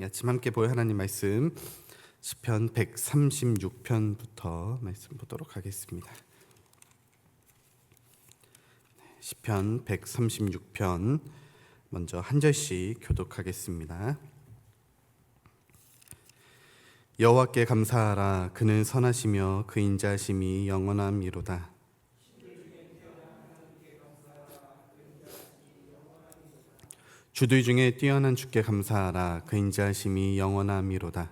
이 아침 함께 볼 하나님 말씀 시편 136편부터 말씀 보도록 하겠습니다. 네, 시편 136편 먼저 한 절씩 교독하겠습니다. 여호와께 감사하라 그는 선하시며 그 인자심이 영원함이로다. 주들 중에 뛰어난 주께 감사하라 그 인자심이 영원함이로다.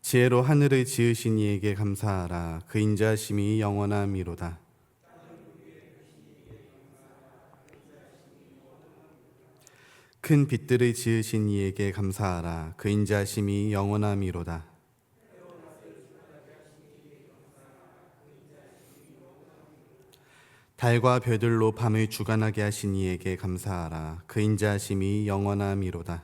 지혜로 하늘을 지으신 이에게 감사하라 그 인자심이 영원함이로다. 큰 빛들을 지으신 이에게 감사하라 그 인자심이 영원함이로다. 달과 별들로 밤을 주관하게 하신 이에게 감사하라 그 인자심이 영원함이로다.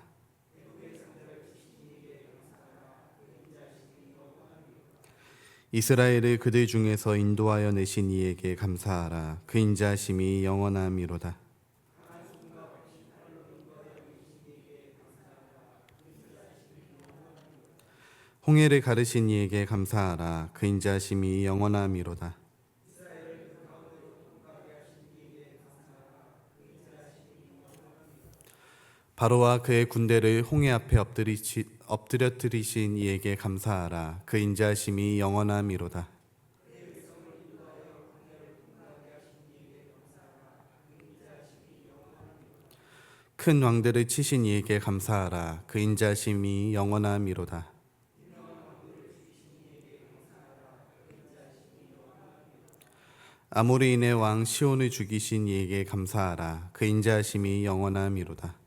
이스라엘을 그들 중에서 인도하여 내신 이에게 감사하라 그 인자심이 영원함이로다. 홍해를 가르신 이에게 감사하라 그 인자심이 영원함이로다. 바로와 그의 군대를 홍해 앞에 엎드리시, 엎드려뜨리신 이에게 감사하라 그 인자심이 영원함이로다. 큰 왕들을 치신 이에게 감사하라 그 인자심이 영원함이로다. 아모리인의 왕 시온을 죽이신 이에게 감사하라 그 인자심이 영원함이로다.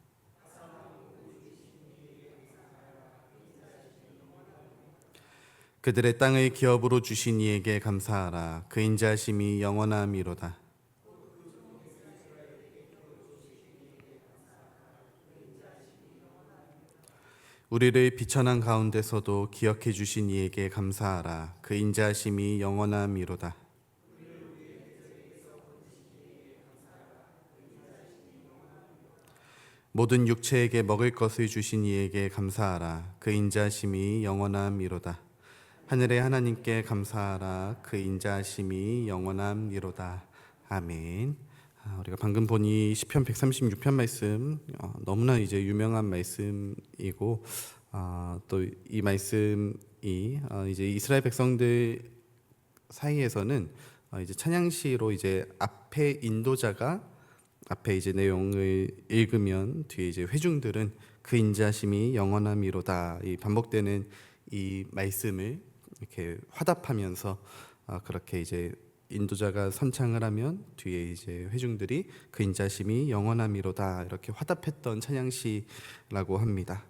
그들의 땅을 기업으로 주신 이에게 감사하라 그 인자심이 영원함이로다. 우리를 비천한 가운데서도 기억해 주신 이에게 감사하라 그 인자심이 영원함이로다. 모든 육체에게 먹을 것을 주신 이에게 감사하라 그 인자심이 영원함이로다. 하늘의 하나님께 감사하라 그 인자심이 영원함이로다. 아멘. 아, 우리가 방금 보니 시편 136편 말씀 어, 너무나 이제 유명한 말씀이고 아, 또이 말씀이 어, 이제 이스라엘 백성들 사이에서는 어, 이제 찬양시로 이제 앞에 인도자가 앞에 이제 내용을 읽으면 뒤에 이제 회중들은 그 인자심이 영원함이로다 이 반복되는 이 말씀을 이렇게 화답하면서 아, 그렇게 이제 인도자가 선창을 하면 뒤에 이제 회중들이 그 인자심이 영원함이로다 이렇게 화답했던 찬양시라고 합니다.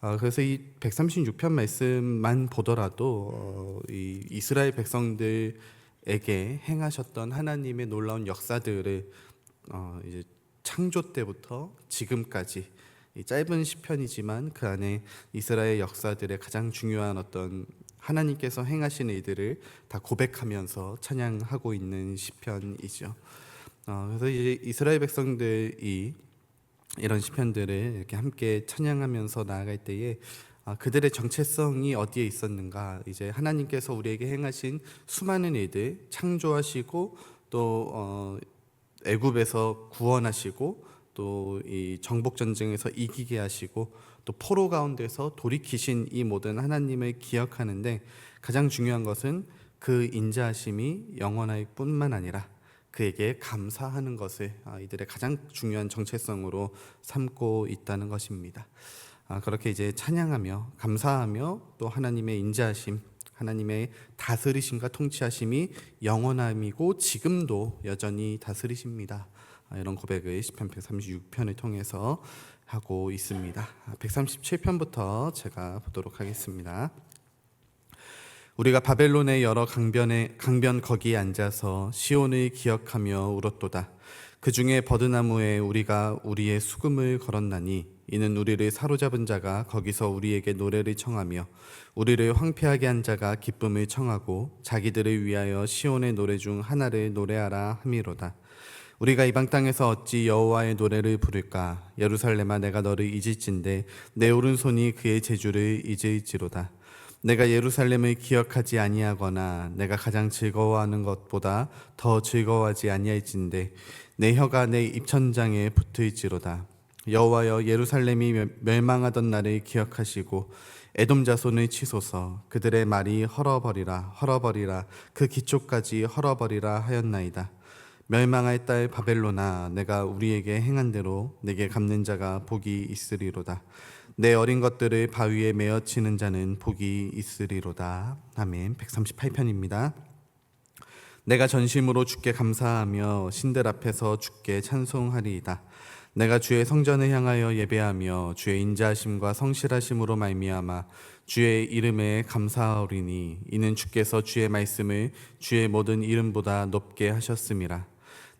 아, 그래서 이 136편 말씀만 보더라도 어, 이 이스라엘 백성들에게 행하셨던 하나님의 놀라운 역사들을 어, 이제 창조 때부터 지금까지 이 짧은 시편이지만 그 안에 이스라엘 역사들의 가장 중요한 어떤 하나님께서 행하신 일들을 다 고백하면서 찬양하고 있는 시편이죠. 어, 그래서 이제 이스라엘 백성들이 이런 시편들을 이렇게 함께 찬양하면서 나아갈 때에 아, 그들의 정체성이 어디에 있었는가? 이제 하나님께서 우리에게 행하신 수많은 일들 창조하시고 또 어, 애굽에서 구원하시고 또 이 정복 전쟁에서 이기게 하시고 또 포로 가운데서 돌이키신 이 모든 하나님을 기억하는데 가장 중요한 것은 그 인자하심이 영원할 뿐만 아니라 그에게 감사하는 것을 아, 이들의 가장 중요한 정체성으로 삼고 있다는 것입니다. 아, 그렇게 이제 찬양하며 감사하며 또 하나님의 인자하심, 하나님의 다스리심과 통치하심이 영원함이고 지금도 여전히 다스리십니다. 아, 이런 고백을 시편 136편을 통해서 하고 있습니다. 137편부터 제가 보도록 하겠습니다. 우리가 바벨론의 여러 강변에 강변 거기에 앉아서 시온을 기억하며 울었도다. 그 중에 버드나무에 우리가 우리의 수금을 걸었나니 이는 우리를 사로잡은 자가 거기서 우리에게 노래를 청하며 우리를 황폐하게 한 자가 기쁨을 청하고 자기들을 위하여 시온의 노래 중 하나를 노래하라 함이로다. 우리가 이방 땅에서 어찌 여호와의 노래를 부를까? 예루살렘아 내가 너를 잊을진데 내 오른손이 그의 제주를 잊을지로다. 내가 예루살렘을 기억하지 아니하거나 내가 가장 즐거워하는 것보다 더 즐거워하지 아니할진데 내 혀가 내 입천장에 붙을지로다. 여호와여 예루살렘이 멸- 멸망하던 날을 기억하시고 에돔 자손을 치소서. 그들의 말이 헐어버리라 헐어버리라. 그 기초까지 헐어버리라 하였나이다 멸망할 딸 바벨로나 내가 우리에게 행한 대로 내게 갚는 자가 복이 있으리로다. 내 어린 것들을 바위에 메어 치는 자는 복이 있으리로다. 아멘. 138편입니다. 내가 전심으로 주께 감사하며 신들 앞에서 주께 찬송하리이다. 내가 주의 성전을 향하여 예배하며 주의 인자하심과 성실하심으로 말미암아 주의 이름에 감사하오리니 이는 주께서 주의 말씀을 주의 모든 이름보다 높게 하셨음이라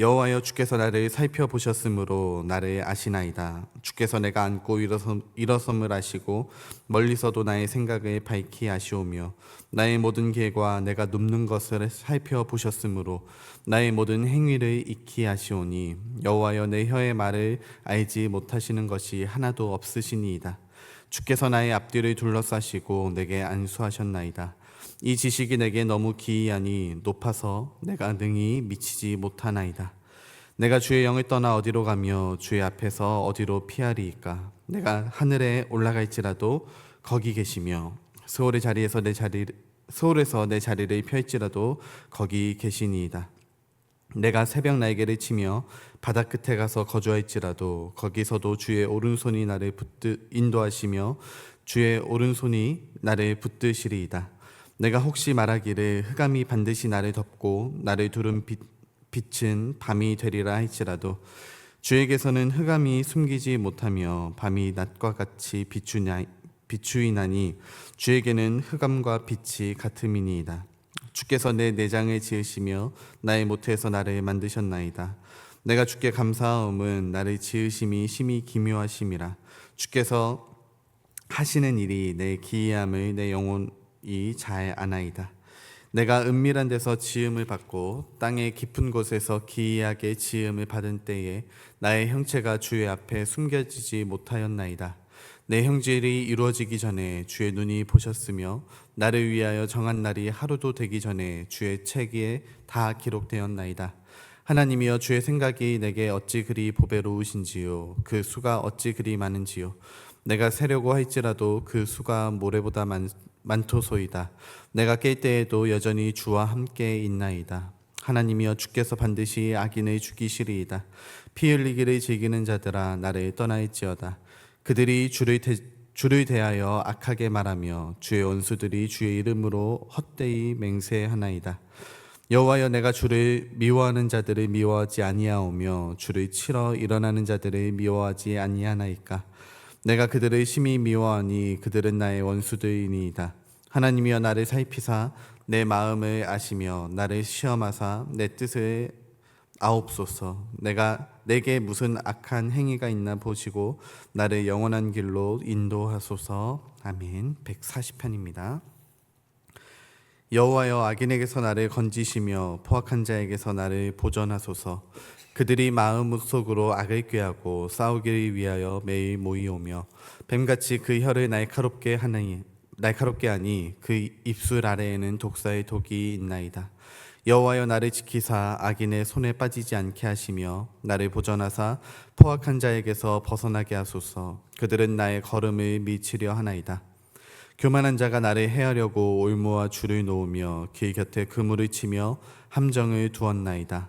여호와여 주께서 나를 살펴보셨으므로 나를 아시나이다. 주께서 내가 일어섬, 일어섬을 아시고 멀리서도 나의 생각을 밝히 아시오며 나의 모든 길과 내가 눕는 것을 살펴보셨으므로 나의 모든 행위를 익히 아시오니 여호와여 내 혀의 말을 알지 못하시는 것이 하나도 없으시니이다. 주께서 나의 앞뒤를 둘러싸시고 내게 안수하셨나이다. 이 지식이 내게 너무 기이하니 높아서 내가 능히 미치지 못하나이다. 내가 주의 영을 떠나 어디로 가며 주의 앞에서 어디로 피하리이까? 내가 하늘에 올라갈지라도 거기 계시며 서울의 자리에서 내 자리 서울에서 내 자리를 펼지라도 거기 계시니이다. 내가 새벽 날개를 치며 바다 끝에 가서 거주할지라도 거기서도 주의 오른손이 나를 붙드 인도하시며 주의 오른손이 나를 붙드시리이다. 내가 혹시 말하기를 흑암이 반드시 나를 덮고 나를 두른 빛, 빛은 밤이 되리라 할지라도 주에게서는 흑암이 숨기지 못하며 밤이 낮과 같이 비추냐, 비추이나니 주에게는 흑암과 빛이 같음이니이다. 주께서 내 내장을 지으시며 나의 모태에서 나를 만드셨나이다. 내가 주께 감사함은 나를 지으심이 심히 기묘하심이라. 주께서 하시는 일이 내 기이함을 내 영혼이 잘 아나이다. 내가 은밀한 데서 지음을 받고 땅의 깊은 곳에서 기이하게 지음을 받은 때에 나의 형체가 주의 앞에 숨겨지지 못하였나이다. 내 형질이 이루어지기 전에 주의 눈이 보셨으며 나를 위하여 정한 날이 하루도 되기 전에 주의 책에 다 기록되었나이다. 하나님이여 주의 생각이 내게 어찌 그리 보배로우신지요 그 수가 어찌 그리 많은지요 내가 세려고 할지라도 그 수가 모래보다 많, 많토소이다. 내가 깰 때에도 여전히 주와 함께 있나이다. 하나님이여 주께서 반드시 악인을 죽이시리이다. 피 흘리기를 즐기는 자들아 나를 떠나일지어다. 그들이 주를 대, 주를 대하여 악하게 말하며 주의 원수들이 주의 이름으로 헛되이 맹세하나이다. 여호와여 내가 주를 미워하는 자들을 미워하지 아니하오며 주를 치러 일어나는 자들을 미워하지 아니하나이까 내가 그들을 심히 미워하니 그들은 나의 원수들이니이다. 하나님이여 나를 살피사 내 마음을 아시며 나를 시험하사 내 뜻을 아옵소서. 내가 내게 무슨 악한 행위가 있나 보시고 나를 영원한 길로 인도하소서. 아멘. 140편입니다. 여호와여 악인에게서 나를 건지시며 포악한 자에게서 나를 보전하소서 그들이 마음 속으로 악을 꾀하고 싸우기를 위하여 매일 모이오며 뱀같이 그 혀를 날카롭게 하니 날카롭게 하니 그 입술 아래에는 독사의 독이 있나이다. 여호와여 나를 지키사 악인의 손에 빠지지 않게 하시며 나를 보전하사 포악한 자에게서 벗어나게 하소서. 그들은 나의 걸음을 미치려 하나이다. 교만한 자가 나를 해하려고 올무와 줄을 놓으며 길 곁에 그물을 치며 함정을 두었나이다.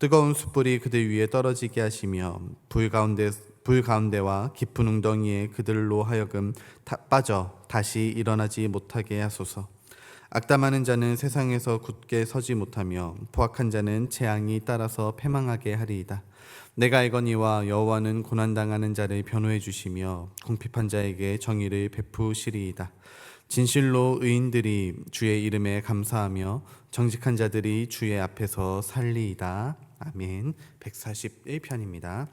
뜨거운 숯불이 그들 위에 떨어지게 하시며 불 가운데 불 가운데와 깊은 웅덩이에 그들로 하여금 다 빠져 다시 일어나지 못하게 하소서. 악담하는 자는 세상에서 굳게 서지 못하며 포악한 자는 재앙이 따라서 패망하게 하리이다. 내가 알거니와 여호와는 고난 당하는 자를 변호해 주시며 궁핍한 자에게 정의를 베푸시리이다. 진실로 의인들이 주의 이름에 감사하며 정직한 자들이 주의 앞에서 살리이다. 아멘. 141편입니다.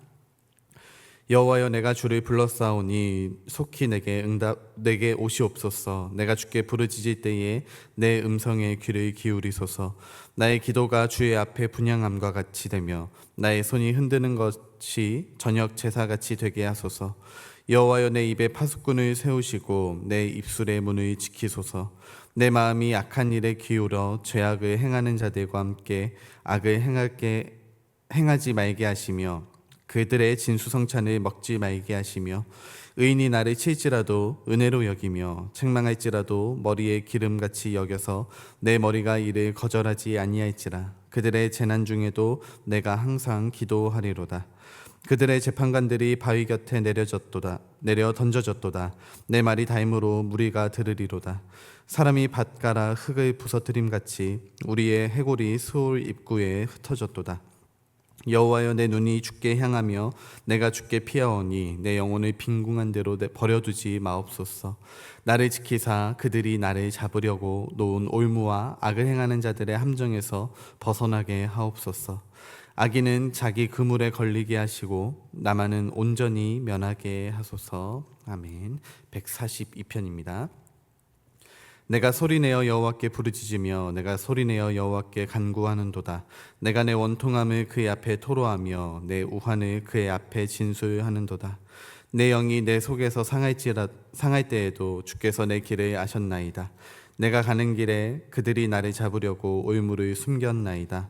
여호와여 내가 주를 불렀사오니 속히 내게 응답 내게 오시옵소서 내가 주께 부르짖을 때에 내 음성에 귀를 기울이소서 나의 기도가 주의 앞에 분양함과 같이 되며 나의 손이 흔드는 것이 저녁 제사같이 되게 하소서 여호와여 내 입에 파수꾼을 세우시고 내 입술의 문을 지키소서 내 마음이 악한 일에 기울어 죄악을 행하는 자들과 함께 악을 행할게 행하지 말게 하시며 그들의 진수성찬을 먹지 말게 하시며 의인이 나를 칠지라도 은혜로 여기며 책망할지라도 머리에 기름같이 여겨서 내 머리가 이를 거절하지 아니할지라 그들의 재난 중에도 내가 항상 기도하리로다 그들의 재판관들이 바위 곁에 내려졌도다. 내려 던져졌도다. 내 말이 닮으로 무리가 들으리로다. 사람이 밭가라 흙을 부서뜨림 같이 우리의 해골이 수올 입구에 흩어졌도다. 여호와여 내 눈이 주께 향하며 내가 주께 피하오니 내 영혼을 빈궁한 대로 내- 버려두지 마옵소서. 나를 지키사 그들이 나를 잡으려고 놓은 올무와 악을 행하는 자들의 함정에서 벗어나게 하옵소서 악인은 자기 그물에 걸리게 하시고 나만은 온전히 면하게 하소서. 아멘. 142편입니다. 내가 소리내어 여호와께 부르짖으며 내가 소리내어 여호와께 간구하는도다. 내가 내 원통함을 그의 앞에 토로하며 내 우환을 그의 앞에 진술하는도다. 내 영이 내 속에서 상할지라 상할 때에도 주께서 내 길을 아셨나이다. 내가 가는 길에 그들이 나를 잡으려고 올무를 숨겼나이다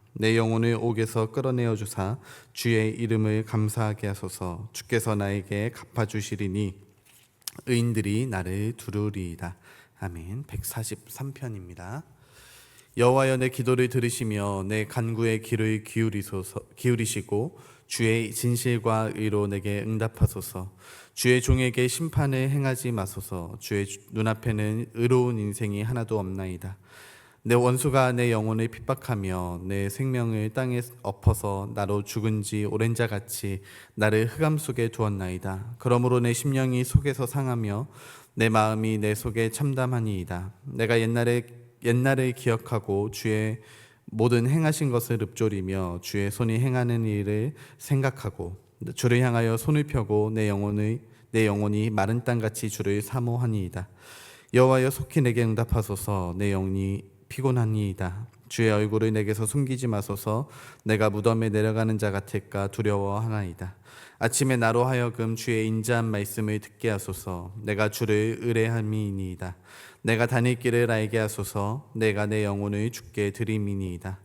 내 영혼을 옥에서 끌어내어 주사 주의 이름을 감사하게 하소서. 주께서 나에게 갚아 주시리니 의인들이 나를 두루리이다. 아멘. 143편입니다. 여호와여 내 기도를 들으시며 내 간구에 귀를 기울이소서 기울이시고 주의 진실과 의로 내게 응답하소서. 주의 종에게 심판을 행하지 마소서. 주의 주- 눈앞에는 의로운 인생이 하나도 없나이다 내 원수가 내 영혼을 핍박하며 내 생명을 땅에 엎어서 나로 죽은 지 오랜 자 같이 나를 흑암 속에 두었나이다. 그러므로 내 심령이 속에서 상하며 내 마음이 내 속에 참담하니이다. 내가 옛날에 옛날을 기억하고 주의 모든 행하신 것을 읊조리며 주의 손이 행하는 일을 생각하고 주를 향하여 손을 펴고 내 영혼의 내 영혼이 마른 땅 같이 주를 사모하니이다. 여호와여 속히 내게 응답하소서. 내 영이 피곤하니이다. 주의 얼굴을 내게서 숨기지 마소서 내가 무덤에 내려가는 자 같을까 두려워하나이다. 아침에 나로 하여금 주의 인자한 말씀을 듣게 하소서 내가 주를 의뢰함이니이다. 내가 다닐 길을 알게 하소서 내가 내 영혼을 주께 드림이니이다.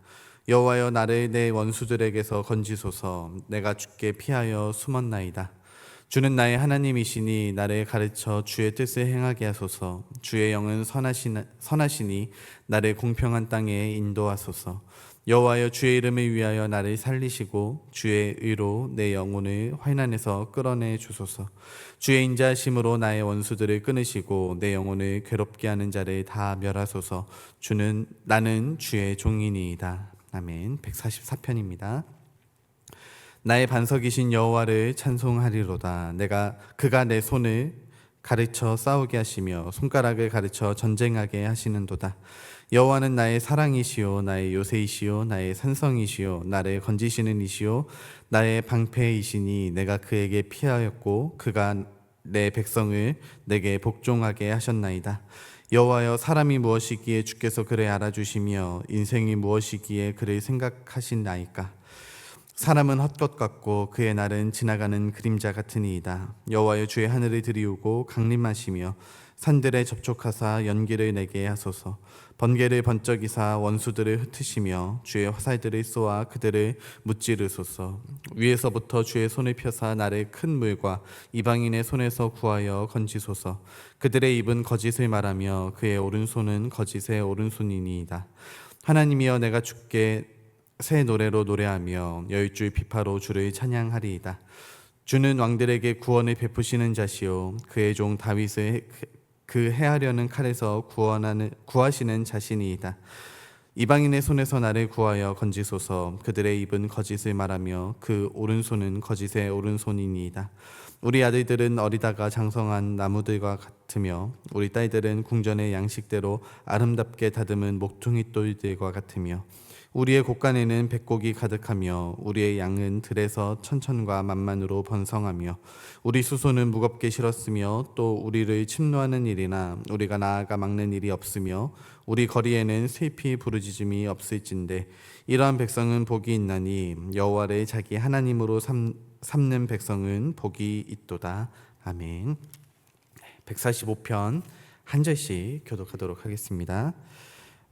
여호와여 나를 내 원수들에게서 건지소서 내가 주께 피하여 숨었나이다. 주는 나의 하나님이시니 나를 가르쳐 주의 뜻을 행하게 하소서. 주의 영은 선하신, 선하시니 나를 공평한 땅에 인도하소서. 여호와여 주의 이름을 위하여 나를 살리시고 주의 의로 내 영혼을 환난에서 끌어내 주소서. 주의 인자하심으로 나의 원수들을 끊으시고 내 영혼을 괴롭게 하는 자를 다 멸하소서. 주는 나는 주의 종이니이다. 아멘. 144편입니다. 나의 반석이신 여호와를 찬송하리로다. 내가 그가 내 손을 가르쳐 싸우게 하시며 손가락을 가르쳐 전쟁하게 하시는도다. 여호와는 나의 사랑이시요 나의 요새이시요 나의 산성이시요 나를 건지시는 이시요 나의 방패이시니 내가 그에게 피하였고 그가 내 백성을 내게 복종하게 하셨나이다. 여호와여 사람이 무엇이기에 주께서 그를 알아주시며 인생이 무엇이기에 그를 생각하신 나이까 사람은 헛것 같고 그의 날은 지나가는 그림자 같으니이다. 여호와여 주의 하늘을 들이우고 강림하시며 산들에 접촉하사 연기를 내게 하소서. 번개를 번쩍이사 원수들을 흩으시며 주의 화살들을 쏘아 그들을 무찌르소서. 위에서부터 주의 손을 펴사 나를 큰 물과 이방인의 손에서 구하여 건지소서. 그들의 입은 거짓을 말하며 그의 오른손은 거짓의 오른손이니이다. 하나님이여 내가 주께 새 노래로 노래하며 열줄 비파로 주를 찬양하리이다. 주는 왕들에게 구원을 베푸시는 자시요 그의 종 다윗을 그 해하려는 칼에서 구원하는 구하시는 자신이이다. 이방인의 손에서 나를 구하여 건지소서. 그들의 입은 거짓을 말하며 그 오른손은 거짓의 오른손이니이다. 우리 아들들은 어리다가 장성한 나무들과 같으며 우리 딸들은 궁전의 양식대로 아름답게 다듬은 목퉁이 똘들과 같으며 우리의 곳간에는 백곡이 가득하며 우리의 양은 들에서 천천과 만만으로 번성하며 우리 수소는 무겁게 실었으며 또 우리를 침노하는 일이나 우리가 나아가 막는 일이 없으며 우리 거리에는 슬피 부르짖음이 없을진데 이러한 백성은 복이 있나니 여호와를 자기 하나님으로 삼, 삼는 백성은 복이 있도다. 아멘. 145편 한 절씩 교독하도록 하겠습니다.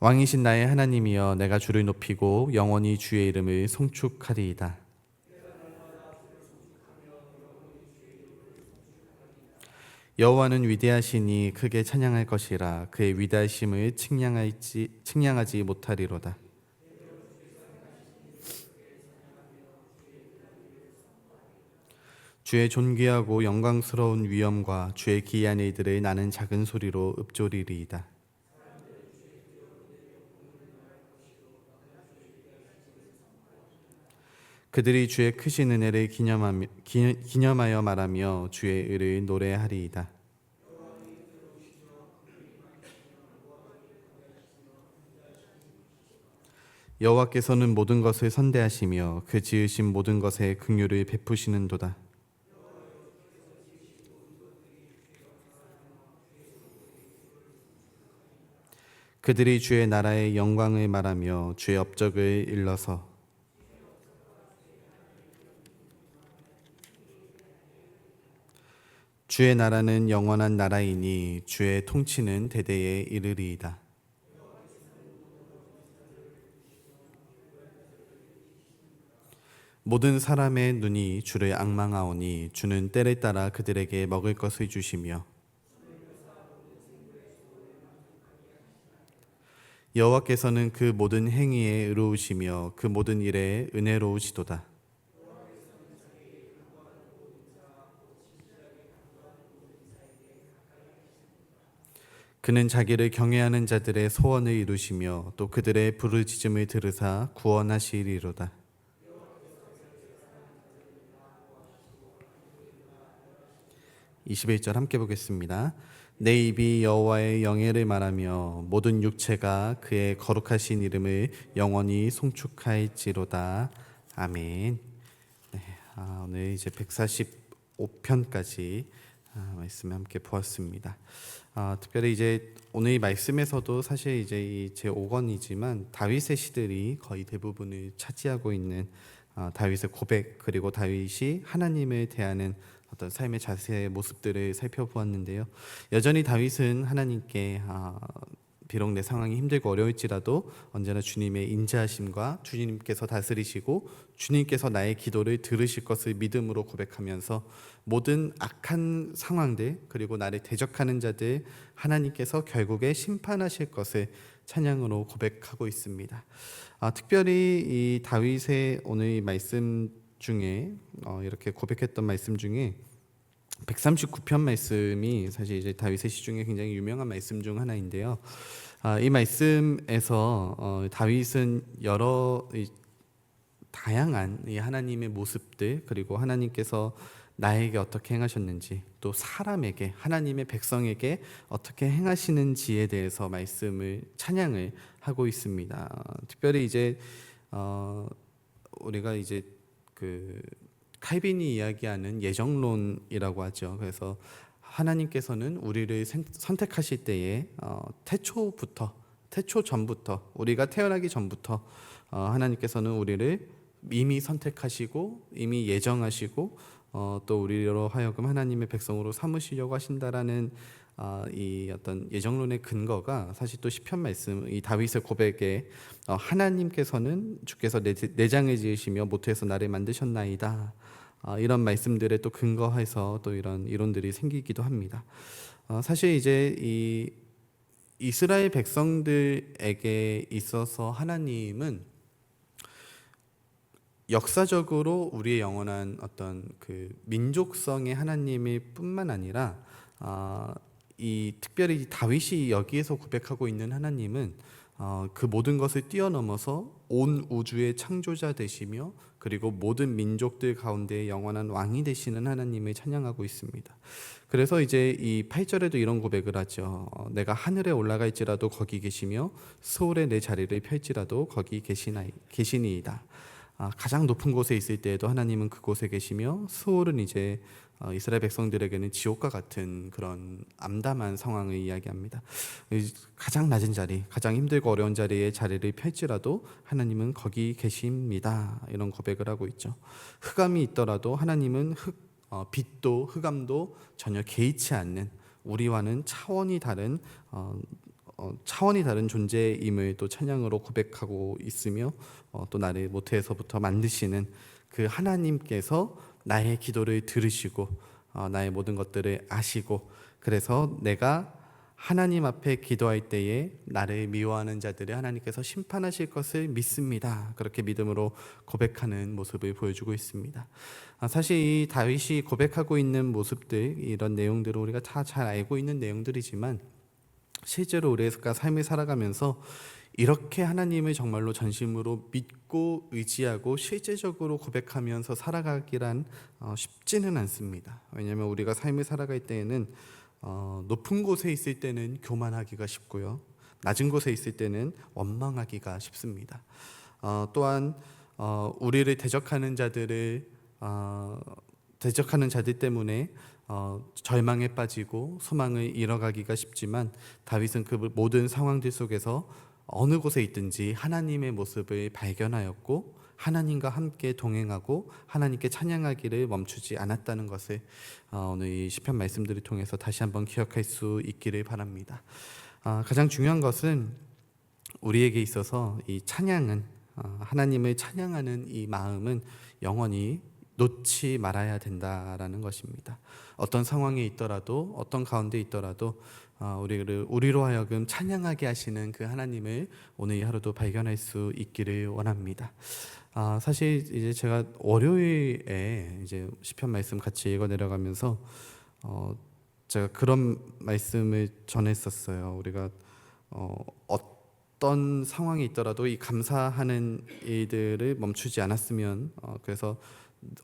왕이신 나의 하나님이여 내가 주를 높이고 영원히 주의 이름을 송축하리이다. 여호와는 위대하시니 크게 찬양할 것이라 그의 위대하심을 측량하지 측량하지 못하리로다. 주의 존귀하고 영광스러운 위엄과 주의 기이한 일들을 나는 작은 소리로 읊조리리이다. 그들이 주의 크신 은혜를 기념하며, 기, 기념하여 말하며 주의 의를 노래하리이다. 여호와께서는 모든 것을 선대하시며 그 지으신 모든 것에 긍휼을 베푸시는도다. 그들이 주의 나라의 영광을 말하며 주의 업적을 일러서 주의 나라는 영원한 나라이니 주의 통치는 대대에 이르리이다. 모든 사람의 눈이 주를 악망하오니 주는 때를 따라 그들에게 먹을 것을 주시며 여호와께서는 그 모든 행위에 의로우시며 그 모든 일에 은혜로우시도다. 그는 자기를 경외하는 자들의 소원을 이루시며 또 그들의 부르짖음을 들으사 구원하시리로다. (21절) 함께 보겠습니다. 내 입이 여호와의 영예를 말하며 모든 육체가 그의 거룩하신 이름을 영원히 송축할지로다. 아멘. 네, 아, 오늘 이제 145편까지 아, 말씀 함께 보았습니다. 아, 특별히 이제 오늘 이 말씀에서도 사실 이제 이제 5권이지만 다윗의 시들이 거의 대부분을 차지하고 있는 아, 다윗의 고백 그리고 다윗이 하나님을 대하는 어떤 삶의 자세의 모습들을 살펴보았는데요. 여전히 다윗은 하나님께 아, 비록 내 상황이 힘들고 어려울지라도 언제나 주님의 인자하심과 주님께서 다스리시고 주님께서 나의 기도를 들으실 것을 믿음으로 고백하면서 모든 악한 상황들 그리고 나를 대적하는 자들 하나님께서 결국에 심판하실 것을 찬양으로 고백하고 있습니다. 아, 특별히 이 다윗의 오늘 말씀 중에 어, 이렇게 고백했던 말씀 중에 139편 말씀이 사실 이제 다윗의 시 중에 굉장히 유명한 말씀 중 하나인데요. 아, 이 말씀에서 어, 다윗은 여러 이, 다양한 이 하나님의 모습들 그리고 하나님께서 나에게 어떻게 행하셨는지 또 사람에게 하나님의 백성에게 어떻게 행하시는지에 대해서 말씀을 찬양을 하고 있습니다. 어, 특별히 이제 어, 우리가 이제 그 칼빈이 이야기하는 예정론이라고 하죠. 그래서 하나님께서는 우리를 생- 선택하실 때에 어, 태초부터 태초 전부터 우리가 태어나기 전부터 어, 하나님께서는 우리를 이미 선택하시고 이미 예정하시고 어, 또 우리로 하여금 하나님의 백성으로 삼으시려고 하신다라는 어, 이 어떤 예정론의 근거가 사실 또 시편 말씀 이 다윗의 고백에 어, 하나님께서는 주께서 내, 내 장을 지으시며 모태에서 나를 만드셨나이다 어, 이런 말씀들에 또 근거해서 또 이런 이론들이 생기기도 합니다. 어, 사실 이제 이 이스라엘 백성들에게 있어서 하나님은 역사적으로 우리의 영원한 어떤 그 민족성의 하나님일 뿐만 아니라 아, 이 특별히 다윗이 여기에서 고백하고 있는 하나님은 어, 그 모든 것을 뛰어넘어서 온 우주의 창조자 되시며 그리고 모든 민족들 가운데 영원한 왕이 되시는 하나님을 찬양하고 있습니다. 그래서 이제 이 8절에도 이런 고백을 하죠. 어, 내가 하늘에 올라가 있지라도 거기 계시며 서울에 내 자리를 펼지라도 거기 계시나이, 계시니이다. 아, 가장 높은 곳에 있을 때에도 하나님은 그곳에 계시며 수월은 이제 어, 이스라엘 백성들에게는 지옥과 같은 그런 암담한 상황을 이야기합니다. 이 가장 낮은 자리, 가장 힘들고 어려운 자리에 자리를 펼지라도 하나님은 거기 계십니다. 이런 고백을 하고 있죠. 흑암이 있더라도 하나님은 흑 어, 빛도 흑암도 전혀 개의치 않는 우리와는 차원이 다른 어, 어, 차원이 다른 존재임을 또 찬양으로 고백하고 있으며 어, 또 나를 모태에서부터 만드시는 그 하나님께서 나의 기도를 들으시고 어, 나의 모든 것들을 아시고 그래서 내가 하나님 앞에 기도할 때에 나를 미워하는 자들을 하나님께서 심판하실 것을 믿습니다. 그렇게 믿음으로 고백하는 모습을 보여주고 있습니다. 아, 사실 이 다윗이 고백하고 있는 모습들 이런 내용들을 우리가 다 잘 알고 있는 내용들이지만 실제로 우리가 삶을 살아가면서 이렇게 하나님을 정말로 전심으로 믿고 의지하고 실제적으로 고백하면서 살아가기란 어, 쉽지는 않습니다. 왜냐하면 우리가 삶을 살아갈 때에는 어, 높은 곳에 있을 때는 교만하기가 쉽고요, 낮은 곳에 있을 때는 원망하기가 쉽습니다. 어, 또한 어, 우리를 대적하는 자들을 어, 대적하는 자들 때문에 어, 절망에 빠지고 소망을 잃어가기가 쉽지만 다윗은 그 모든 상황들 속에서 어느 곳에 있든지 하나님의 모습을 발견하였고 하나님과 함께 동행하고 하나님께 찬양하기를 멈추지 않았다는 것을 어, 오늘 이 시편 말씀들을 통해서 다시 한번 기억할 수 있기를 바랍니다. 아, 가장 중요한 것은 우리에게 있어서 이 찬양은 어, 하나님을 찬양하는 이 마음은 영원히 놓지 말아야 된다라는 것입니다. 어떤 상황에 있더라도 어떤 가운데 있더라도 어, 우리를 우리로 하여금 찬양하게 하시는 그 하나님을 오늘 이 하루도 발견할 수 있기를 원합니다. 아, 사실 이제 제가 월요일에 이제 시편 말씀 같이 읽어 내려가면서 어, 제가 그런 말씀을 전했었어요. 우리가 어, 어떤 상황이 있더라도 이 감사하는 일들을 멈추지 않았으면 어, 그래서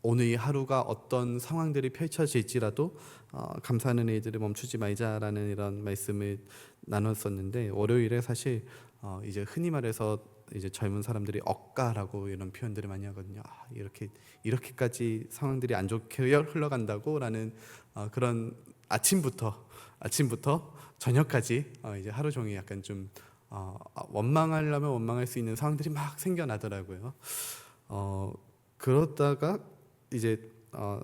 오늘 이 하루가 어떤 상황들이 펼쳐질지라도 어, 감사하는 일들을 멈추지 말자라는 이런 말씀을 나눴었는데 월요일에 사실 어, 이제 흔히 말해서 이제 젊은 사람들이 억가라고 이런 표현들을 많이 하거든요. 아, 이렇게 이렇게까지 상황들이 안 좋게 흘러간다고라는 어, 그런 아침부터 아침부터 저녁까지 어, 이제 하루 종일 약간 좀 어, 원망하려면 원망할 수 있는 상황들이 막 생겨나더라고요. 어, 그러다가 이제 어,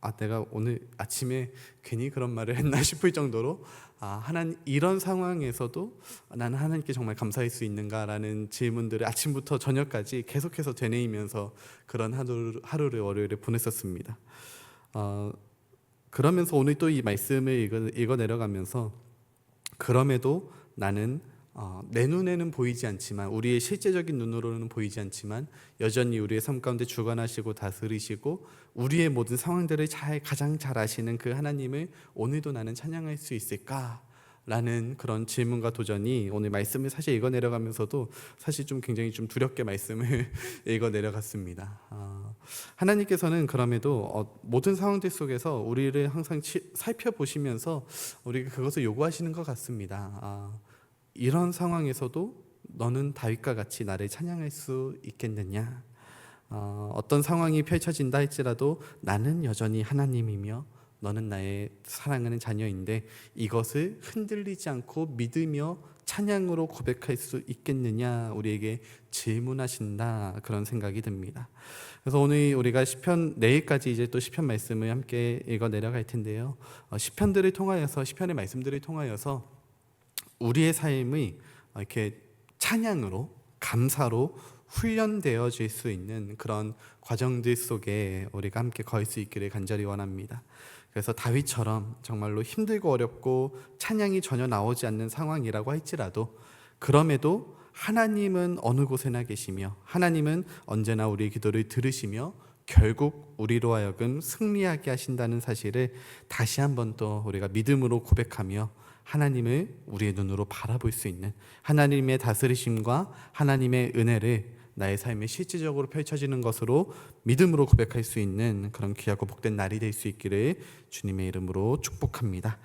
아 내가 오늘 아침에 괜히 그런 말을 했나 싶을 정도로 아 하나님 이런 상황에서도 나는 하나님께 정말 감사할 수 있는가라는 질문들을 아침부터 저녁까지 계속해서 되뇌이면서 그런 하루, 하루를 월요일에 보냈었습니다. 어, 그러면서 오늘 또 이 말씀을 읽어, 읽어 내려가면서 그럼에도 나는 어, 내 눈에는 보이지 않지만 우리의 실제적인 눈으로는 보이지 않지만 여전히 우리의 삶 가운데 주관하시고 다스리시고 우리의 모든 상황들을 잘 가장 잘 아시는 그 하나님을 오늘도 나는 찬양할 수 있을까? 라는 그런 질문과 도전이 오늘 말씀을 사실 읽어 내려가면서도 사실 좀 굉장히 좀 두렵게 말씀을 읽어 내려갔습니다. 어, 하나님께서는 그럼에도 어, 모든 상황들 속에서 우리를 항상 치, 살펴보시면서 우리가 그것을 요구하시는 것 같습니다. 아, 이런 상황에서도 너는 다윗과 같이 나를 찬양할 수 있겠느냐? 어, 어떤 상황이 펼쳐진다 할지라도 나는 여전히 하나님이며 너는 나의 사랑하는 자녀인데 이것을 흔들리지 않고 믿으며 찬양으로 고백할 수 있겠느냐 우리에게 질문하신다 그런 생각이 듭니다. 그래서 오늘 우리가 시편 내일까지 이제 또 시편 말씀을 함께 읽어 내려갈 텐데요. 어, 시편들을 통하여서 시편의 말씀들을 통하여서 우리의 삶이 이렇게 찬양으로 감사로 훈련되어질 수 있는 그런 과정들 속에 우리가 함께 거할 수 있기를 간절히 원합니다. 그래서 다윗처럼 정말로 힘들고 어렵고 찬양이 전혀 나오지 않는 상황이라고 할지라도 그럼에도 하나님은 어느 곳에나 계시며 하나님은 언제나 우리의 기도를 들으시며 결국 우리로 하여금 승리하게 하신다는 사실을 다시 한번 또 우리가 믿음으로 고백하며 하나님을 우리의 눈으로 바라볼 수 있는 하나님의 다스리심과 하나님의 은혜를 나의 삶에 실질적으로 펼쳐지는 것으로 믿음으로 고백할 수 있는 그런 귀하고 복된 날이 될 수 있기를 주님의 이름으로 축복합니다.